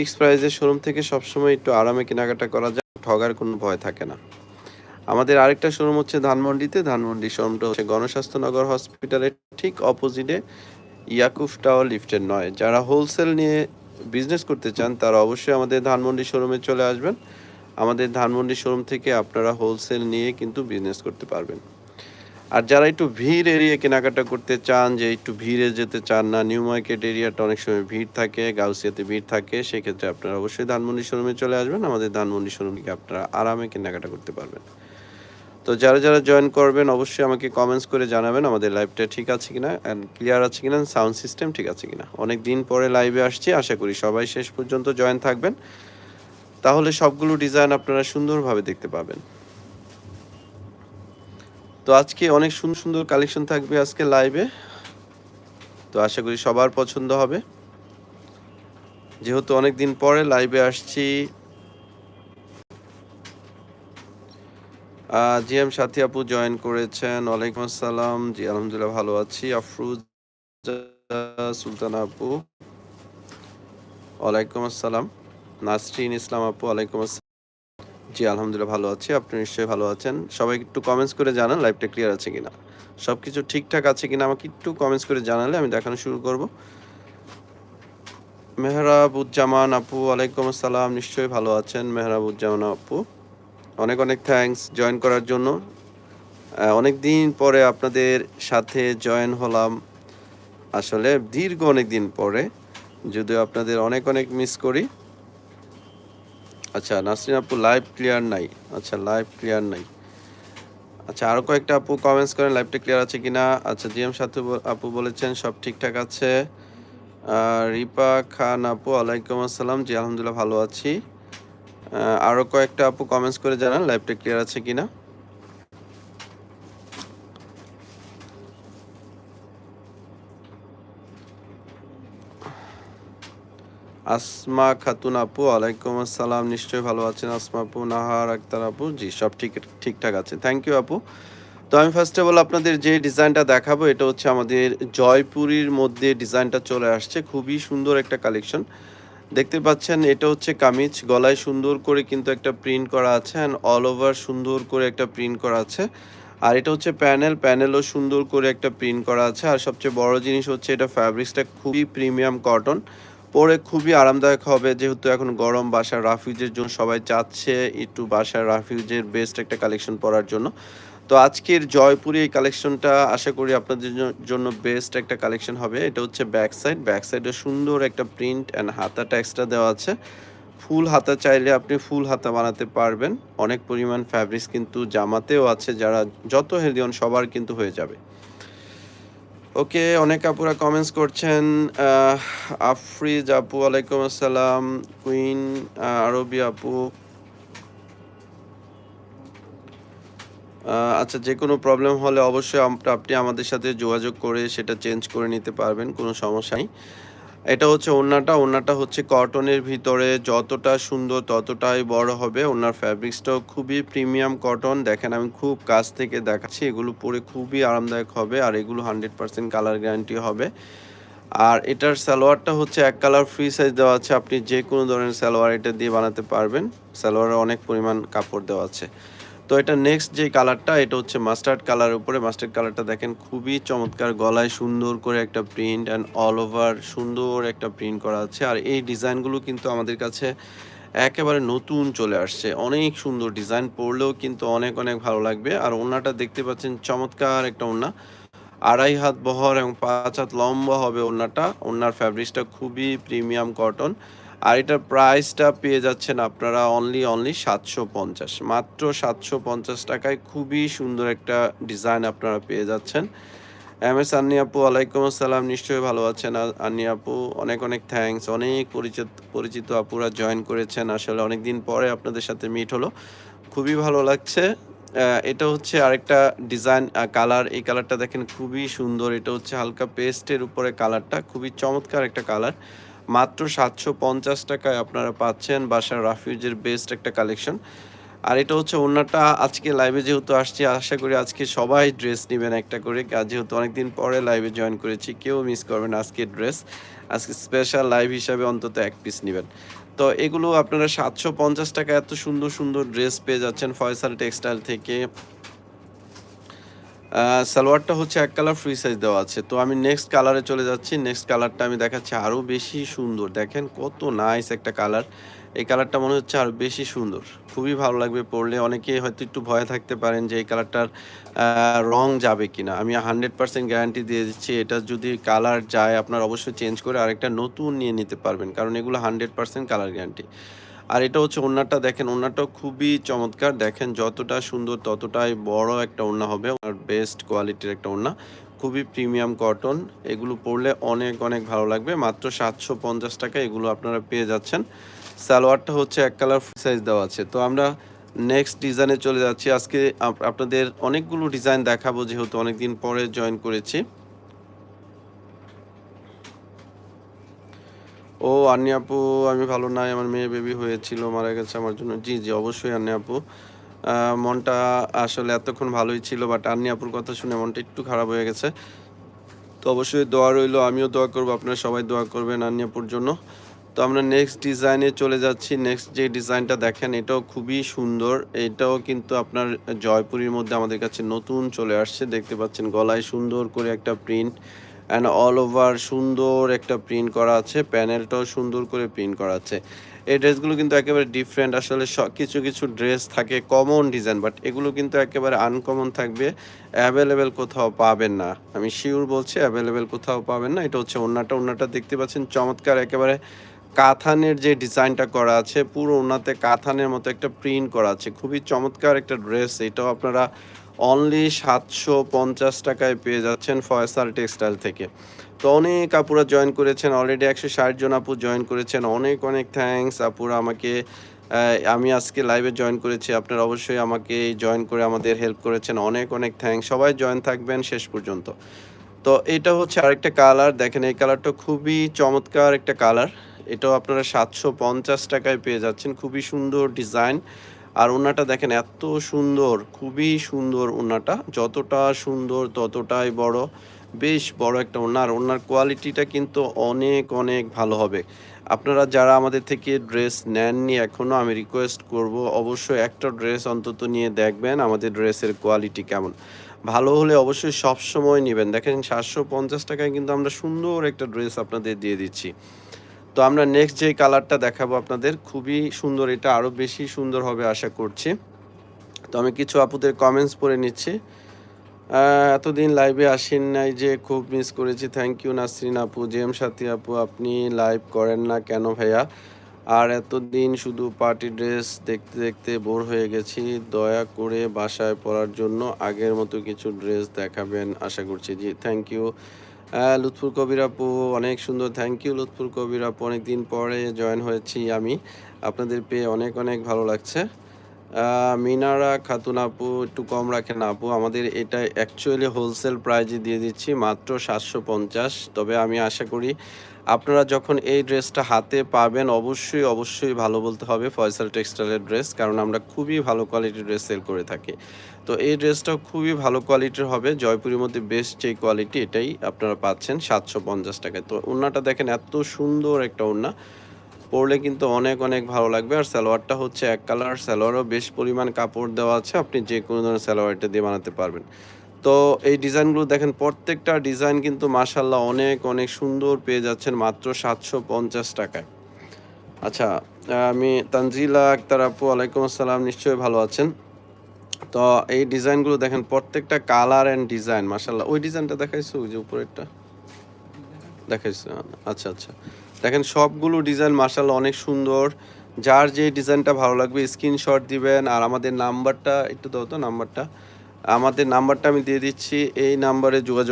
Fix প্রাইজের showroom থেকে সবসময় একটু আরামে কেনাকাটা করা যায়, ঠগার কোনো ভয় থাকে না। আমাদের আরেকটা শোরুম হচ্ছে ধানমন্ডিতে। ধানমন্ডি শোরুমটা হচ্ছে গণস্বাস্থ্যনগর হসপিটালের ঠিক অপোজিটে ইয়াকুফ টাওয়ার লিফটের নয়। যারা হোলসেল নিয়ে বিজনেস করতে চান, তারা অবশ্যই আমাদের ধানমন্ডি শোরুমে চলে আসবেন। আমাদের ধানমন্ডি শোরুম থেকে আপনারা হোলসেল নিয়ে কিন্তু বিজনেস করতে পারবেন। আর যারা একটু ভিড় এরিয়া কেনাকাটা করতে চান, যে একটু ভিড়ে যেতে চান না, নিউ মার্কেট এরিয়াটা অনেক সময় ভিড় থাকে, গাউসিয়াতে ভিড় থাকে, সেক্ষেত্রে আপনারা অবশ্যই ধানমন্ডি শোরুমে চলে আসবেন। আমাদের ধানমন্ডি শোরুম থেকে আপনারা আরামে কেনাকাটা করতে পারবেন। তো যারা যারা জয়েন করবেন, অবশ্যই আমাকে কমেন্টস করে জানাবেন আমাদের লাইভটা ঠিক আছে কিনা অ্যান্ড ক্লিয়ার আছে কিনা সাউন্ড সিস্টেম ঠিক আছে কিনা। অনেক দিন পরে লাইভে আসছি, আশা করি সবাই শেষ পর্যন্ত জয়েন থাকবেন। তাহলে সবগুলো ডিজাইন আপনারা সুন্দরভাবে দেখতে পাবেন। তো আজকে অনেক সুন্দর সুন্দর কালেকশন থাকবে আজকে লাইভে তো আশা করি সবার পছন্দ হবে। যেহেতু অনেক দিন পরে লাইভে আসছি। জি এম সাথী আপু জয়েন করেছেন। ওয়ালাইকুম আসসালাম। জি, আলহামদুলিল্লাহ ভালো আছি। আফরুজ, সুলতান আপু। ওয়ালাইকুম আসসালাম। নাসরিন ইসলাম আপু, ওয়ালাইকুম আসসালাম জি, আলহামদুলিল্লাহ, ভালো আছি। আপনি নিশ্চয়ই ভালো আছেন। সবাই একটু কমেন্টস করে জানান লাইভটা ক্লিয়ার আছে কিনা। সব কিছু ঠিকঠাক আছে কিনা, আমাকে একটু কমেন্টস করে জানালে আমি দেখানো শুরু করব। মেহরাবুজ্জামান আপু ওয়ালাইকুম আসসালাম। নিশ্চয়ই ভালো আছেন, মেহরাবুজ্জামান আপু। অনেক অনেক থ্যাঙ্কস জয়েন করার জন্য। অনেক দিন পরে আপনাদের সাথে জয়েন হলাম। আসলে দীর্ঘ অনেক দিন পরে, যদিও আপনাদের অনেক অনেক মিস করি। আচ্ছা নাসরিন আপু লাইভ ক্লিয়ার নাই। আচ্ছা লাইভ ক্লিয়ার নাই। আচ্ছা আরও কয়েকটা আপু কমেন্টস করেন লাইভটা ক্লিয়ার আছে কি না আচ্ছা জিএম সাথু আপু বলেছেন, সব ঠিকঠাক আছে। রিপা খান আপু, আলাইকুম আসসালাম। জি, আলহামদুলিল্লাহ ভালো আছি। আরও কয়েকটা আপু কমেন্টস করে জানান লাইভটা ক্লিয়ার আছে কিনা? আসমা খাতুন আপু ওয়ালাইকুম আসসালাম। নিশ্চয়ই ভালো আছেন। আসমা আপু, নাহার আক্তার আপু। জি, সব ঠিক, ঠিকঠাক আছে। থ্যাংক ইউ আপু। তো আমি ফার্স্ট অফ অল আপনাদের যে ডিজাইনটা দেখাবো, এটা হচ্ছে আমাদের জয়পুরীর মধ্যে ডিজাইনটা চলে আসছে। খুবই সুন্দর একটা কালেকশন। দেখতে পাচ্ছেন, এটা হচ্ছে কামিজ। গলায় সুন্দর করে কিন্তু একটা প্রিন্ট করা আছে অ্যান্ড অল ওভার সুন্দর করে একটা প্রিন্ট করা আছে। আর এটা হচ্ছে প্যানেল। প্যানেলও সুন্দর করে একটা প্রিন্ট করা আছে। আর সবচেয়ে বড় জিনিস হচ্ছে এটা ফ্যাব্রিক্সটা খুবই প্রিমিয়াম কটন পরে খুবই আরামদায়ক হবে, যেহেতু এখন গরম বাসার রাফিউজের জন্য সবাই চাচ্ছে একটু বাসার রাফিউজের বেস্ট একটা কালেকশন পরার জন্য। তো আজকের জয়পুরি এই কালেকশনটা আশা করি আপনাদের জন্য বেস্ট একটা কালেকশন হবে। এটা হচ্ছে ব্যাক সাইড ব্যাক সাইডে সুন্দর একটা প্রিন্ট অ্যান্ড হাতা ট্যাক্সটা দেওয়া আছে। ফুল হাতা চাইলে আপনি ফুল হাতা বানাতে পারবেন। অনেক পরিমাণ ফ্যাব্রিক্স কিন্তু জামাতেও আছে, যারা যত হেলদি হন সবার কিন্তু হয়ে যাবে। ওকে, অনেক আপুরা কমেন্টস করছেন আফরিজ আপু, আলাইকুম আসসালাম, কুইন আরবি আপু। আচ্ছা যে কোনো প্রবলেম হলে অবশ্যই আপনি আমাদের সাথে যোগাযোগ করে সেটা চেঞ্জ করে নিতে পারবেন, কোনো সমস্যা নেই। এটা হচ্ছে ওড়নাটা ওড়নাটা হচ্ছে কটনের ভিতরে যতটা সুন্দর ততটাই বড় হবে। ওনার ফ্যাব্রিক্সটাও খুবই প্রিমিয়াম কটন দেখেন আমি খুব কাছ থেকে দেখাচ্ছি, এগুলো পরে খুবই আরামদায়ক হবে আর এগুলো হান্ড্রেড পারসেন্ট কালার গ্যারান্টি হবে। আর এটার সালোয়ারটা হচ্ছে এক কালার ফ্রি সাইজ দেওয়া আছে, আপনি যে কোনো ধরনের সালোয়ার এটা দিয়ে বানাতে পারবেন। সালোয়ারে অনেক পরিমাণ কাপড় দেওয়া আছে। তো এটা নেক্সট যে কালারটা এটা হচ্ছে মাস্টার্ড কালার উপরে। মাস্টার্ড কালারটা দেখেন খুবই চমৎকার, গলায় সুন্দর করে একটা প্রিন্ট অ্যান্ড অল ওভার সুন্দর একটা প্রিন্ট করা আছে। আর এই ডিজাইনগুলো কিন্তু আমাদের কাছে একেবারে নতুন চলে আসছে। অনেক সুন্দর ডিজাইন পরলেও কিন্তু অনেক অনেক ভালো লাগবে। আর ওড়নাটা দেখতে পাচ্ছেন, চমৎকার একটা ওড়না। আড়াই হাত বহর এবং পাঁচ হাত লম্বা হবে ওড়নাটা। ওড়নার ফ্যাব্রিক্সটা খুবই প্রিমিয়াম কটন আর এটার প্রাইসটা পেয়ে যাচ্ছেন আপনারা অনলি অনলি সাতশো পঞ্চাশ। মাত্র সাতশো পঞ্চাশ টাকায় খুবই সুন্দর একটা ডিজাইন আপনারা পেয়ে যাচ্ছেন। এম এস আন্নি আপু ওয়ালাইকুম আসসালাম। নিশ্চয়ই ভালো আছেন আন্নি আপু? অনেক অনেক থ্যাঙ্কস অনেক পরিচিত পরিচিত আপুরা জয়েন করেছেন। আসলে অনেক দিন পরে আপনাদের সাথে মিট হলো। খুবই ভালো লাগছে। এটা হচ্ছে আরেকটা ডিজাইন কালার এই কালারটা দেখেন খুবই সুন্দর। এটা হচ্ছে হালকা পেস্টের উপরে কালারটা খুবই চমৎকার একটা কালার মাত্র সাতশো পঞ্চাশ টাকায় আপনারা পাচ্ছেন বাসার রাফিউজের বেস্ট একটা কালেকশন। আর এটা হচ্ছে অন্যটা আজকে লাইভে যেহেতু আসছি, আশা করি আজকে সবাই ড্রেস নেবেন একটা করে। আর যেহেতু অনেকদিন পরে লাইভে জয়েন করেছি, কেউ মিস করবেন আজকে ড্রেস আজকে স্পেশাল লাইভ হিসাবে অন্তত এক পিস নেবেন। তো এগুলো আপনারা সাতশো পঞ্চাশ টাকা এত সুন্দর সুন্দর ড্রেস পেয়ে যাচ্ছেন ফয়সাল টেক্সটাইল থেকে। সালোয়ারটা হচ্ছে এক কালার ফ্রি সাইজ দেওয়া আছে। তো আমি নেক্সট কালারে চলে যাচ্ছি। নেক্সট কালারটা আমি দেখাচ্ছি আরও বেশি সুন্দর। দেখেন কত নাইস একটা কালার এই কালারটা মনে হচ্ছে আরও বেশি সুন্দর। খুবই ভালো লাগবে পরলে। অনেকেই হয়তো একটু ভয় থাকতে পারেন যে এই কালারটার রং যাবে কিনা। আমি হান্ড্রেড পার্সেন্ট গ্যারান্টি দিয়ে দিচ্ছি, এটা যদি কালার যায় আপনার অবশ্যই চেঞ্জ করে আরেকটা নতুন নিয়ে নিতে পারবেন। কারণ এগুলো হান্ড্রেড পার্সেন্ট কালার গ্যারান্টি আর এটা হচ্ছে ওড়নাটা দেখেন, ওড়নাটাও খুবই চমৎকার। দেখেন যতটা সুন্দর ততটাই বড় একটা ওড়না হবে, আর বেস্ট কোয়ালিটির একটা ওড়না। খুবই প্রিমিয়াম কটন এগুলো পরলে অনেক অনেক ভালো লাগবে। মাত্র সাতশো পঞ্চাশ টাকা এগুলো আপনারা পেয়ে যাচ্ছেন। সালোয়ারটা হচ্ছে এক কালার সাইজ দেওয়া আছে। তো আমরা নেক্সট ডিজাইনে চলে যাচ্ছি। আজকে আপনাদের অনেকগুলো ডিজাইন দেখাবো, যেহেতু অনেকদিন পরে জয়েন করেছি। ও, আন্নি আপু, আমি ভালো নাই, আমার মেয়ে বেবি হয়েছিল, মারা গেছে আমার জন্য। জি জি, অবশ্যই আন্নি আপু। মনটা আসলে এতক্ষণ ভালোই ছিল বাট আন্নি আপুর কথা শুনে মনটা একটু খারাপ হয়ে গেছে। তো অবশ্যই দোয়া রইল, আমিও দোয়া করব, আপনারা সবাই দোয়া করবেন আন্নি আপুর জন্য। তো আমরা নেক্সট ডিজাইনে চলে যাচ্ছি নেক্সট যে ডিজাইনটা দেখেন, এটাও খুবই সুন্দর, এটাও কিন্তু আপনার জয়পুরীর মধ্যে আমাদের কাছে নতুন চলে আসছে, দেখতে পাচ্ছেন গলায় সুন্দর করে একটা প্রিন্ট অ্যান্ড অল ওভার সুন্দর একটা প্রিন্ট করা আছে প্যানেলটাও সুন্দর করে প্রিন্ট করা আছে। এই ড্রেসগুলো কিন্তু একেবারে ডিফারেন্ট আসলে কিছু কিছু ড্রেস থাকে কমন ডিজাইন বাট এগুলো কিন্তু একেবারে আনকমন থাকবে অ্যাভেলেবেল কোথাও পাবেন না। আমি শিওর বলছি অ্যাভেলেবেল কোথাও পাবেন না। এটা হচ্ছে ওন্নাটা ওন্নাটা দেখতে পাচ্ছেন, চমৎকার একেবারে কাথানের যে ডিজাইনটা করা আছে, পুরো ওনাতে কাথানের মতো একটা প্রিন্ট করা আছে। খুবই চমৎকার একটা ড্রেস, এটাও আপনারা অনলি সাতশো পঞ্চাশ টাকায় পেয়ে যাচ্ছেন ফয়সাল টেক্সটাইল থেকে। তো অনেক আপুরা জয়েন করেছেন অলরেডি একশো ষাট জন আপু জয়েন করেছেন। অনেক অনেক থ্যাঙ্কস আপুরা আমাকে আমি আজকে লাইভে জয়েন করেছি। আপনারা অবশ্যই আমাকে জয়েন করে আমাদের হেল্প করেছেন। অনেক অনেক থ্যাঙ্কস সবাই জয়েন থাকবেন শেষ পর্যন্ত। তো এটা হচ্ছে আরেকটা কালার দেখেন, এই কালারটা খুবই চমৎকার একটা কালার এটাও আপনারা সাতশো পঞ্চাশ টাকায় পেয়ে যাচ্ছেন। খুবই সুন্দর ডিজাইন আর ওনাটা দেখেন এত সুন্দর, খুবই সুন্দর ওনাটা যতটা সুন্দর, ততটাই বড়, বেশ বড় একটা ওনার ওনার কোয়ালিটিটা কিন্তু অনেক অনেক ভালো হবে। আপনারা যারা আমাদের থেকে ড্রেস নেননি এখনও আমি রিকোয়েস্ট করব অবশ্যই একটা ড্রেস অন্তত নিয়ে দেখবেন, আমাদের ড্রেসের কোয়ালিটি কেমন। ভালো হলে অবশ্যই সব সময় নেবেন। দেখেন সাতশো পঞ্চাশ টাকায় কিন্তু আমরা সুন্দর একটা ড্রেস আপনাদের দিয়ে দিচ্ছি। তো আমরা নেক্সট যে কালারটা দেখাবো আপনাদের, খুবই সুন্দর, এটা আরও বেশি সুন্দর হবে আশা করছি। তো আমি কিছু আপুদের কমেন্টস পড়ে নিচ্ছি। এতদিন লাইভে আসেন নাই যে খুব মিস করেছি। থ্যাংক ইউ নাসরিন আপু জেম সাথী আপু, আপনি লাইভ করেন না কেন ভাইয়া? আর এতদিন শুধু পার্টি ড্রেস দেখতে দেখতে বোর হয়ে গেছি। দয়া করে বাসায় পরার জন্য আগের মতো কিছু ড্রেস দেখাবেন, আশা করছি। জি থ্যাংক ইউ লুৎফুর কবির আপু, অনেক সুন্দর। থ্যাংক ইউ লুৎফুর কবির আপু অনেক দিন পরে জয়েন হয়েছি আমি। আপনাদের পেয়ে অনেক অনেক ভালো লাগছে। মিনারা, খাতুন আপু, একটু কম রাখেন আপু। আমাদের এটা অ্যাকচুয়ালি হোলসেল প্রাইজে দিয়ে দিচ্ছি, মাত্র সাতশো পঞ্চাশ। তবে আমি আশা করি আপনারা যখন এই ড্রেসটা হাতে পাবেন, অবশ্যই অবশ্যই ভালো বলতে হবে ফয়সাল টেক্সটাইলের ড্রেস, কারণ আমরা খুবই ভালো কোয়ালিটির ড্রেস সেল করে থাকি। তো এই ড্রেসটাও খুবই ভালো কোয়ালিটির হবে, জয়পুরের মধ্যে বেস্ট যে কোয়ালিটি এটাই আপনারা পাচ্ছেন, সাতশো পঞ্চাশ টাকায়। তো ওড়নাটা দেখেন এত সুন্দর একটা ওড়না পরলে কিন্তু অনেক অনেক ভালো লাগবে। আর সালোয়ারটা হচ্ছে এক কালার, সালোয়ারও বেশ পরিমাণ কাপড় দেওয়া আছে, আপনি যে কোনো ধরনের সালোয়ার এটা দিয়ে বানাতে পারবেন। তো এই ডিজাইনগুলো দেখেন, প্রত্যেকটা ডিজাইন কিন্তু মাশাল্লাহ অনেক অনেক সুন্দর পেয়ে যাচ্ছেন মাত্র সাতশো পঞ্চাশ টাকায়। আচ্ছা আমি তানজিলা আক্তার আপু ওয়ালাইকুম আসসালাম, নিশ্চয়ই ভালো আছেন? তো এই ডিজাইনগুলো দেখেন, প্রত্যেকটা কালার অ্যান্ড ডিজাইন মাশাল্লাহ ওই ডিজাইনটা দেখাইছো যে উপরেরটা? দেখাইছো আচ্ছা আচ্ছা। দেখেন, সবগুলো ডিজাইন মার্শাল্লাহ অনেক সুন্দর। যার যে ডিজাইনটা ভালো লাগবে, স্ক্রিনশট দিবেন, আর আমাদের নাম্বারটা, একটু দাও তো নাম্বারটা। আমাদের নাম্বারটা আমি দিয়ে দিচ্ছি এই নাম্বারে যোগাযোগ